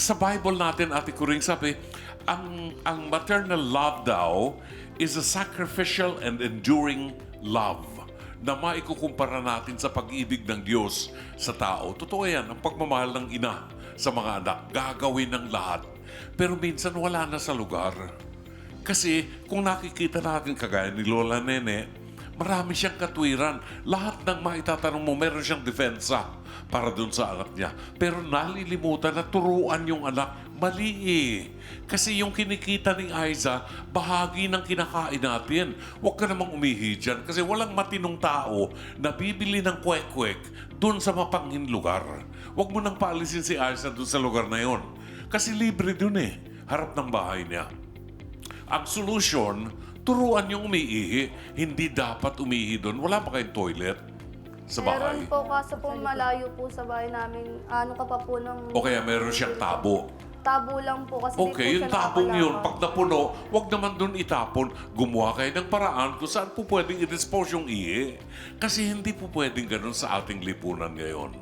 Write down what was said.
sa Bible natin, Ate Kuring, sabi, ang, ang maternal love daw is a sacrificial and enduring love na maikukumpara natin sa pag-ibig ng Diyos sa tao. Totoo yan, ang pagmamahal ng ina sa mga anak, gagawin ng lahat. Pero minsan wala na sa lugar. Kasi kung nakikita natin kagaya ni Lola Nene, marami siyang katwiran. Lahat ng maitatanong mo, meron siyang depensa para dun sa anak niya. Pero nalilimutan na turuan yung anak. Mali eh. Kasi yung kinikita ni Aiza, bahagi ng kinakain natin. Huwag ka namang umihi dyan kasi walang matinong tao na bibili ng kwek-kwek dun sa mapanghin lugar. Huwag mo nang paalisin si Aiza dun sa lugar na yon. Kasi libre dun eh. Harap ng bahay niya. Ang solution, turuan yung umiihi. Hindi dapat umiihi doon. Wala pa kayong toilet sa bahay. Meron po, kaso po malayo po sa bahay namin. Ano ka pa po ng... O kaya meron siyang tabo. Tabo lang po kasi di Okay, po yung siya tabong yun, pag napuno, wag naman doon itapon. Gumawa kayo ng paraan kung saan po pwedeng i-dispose yung ihi. Kasi hindi po pwedeng ganun sa ating lipunan ngayon.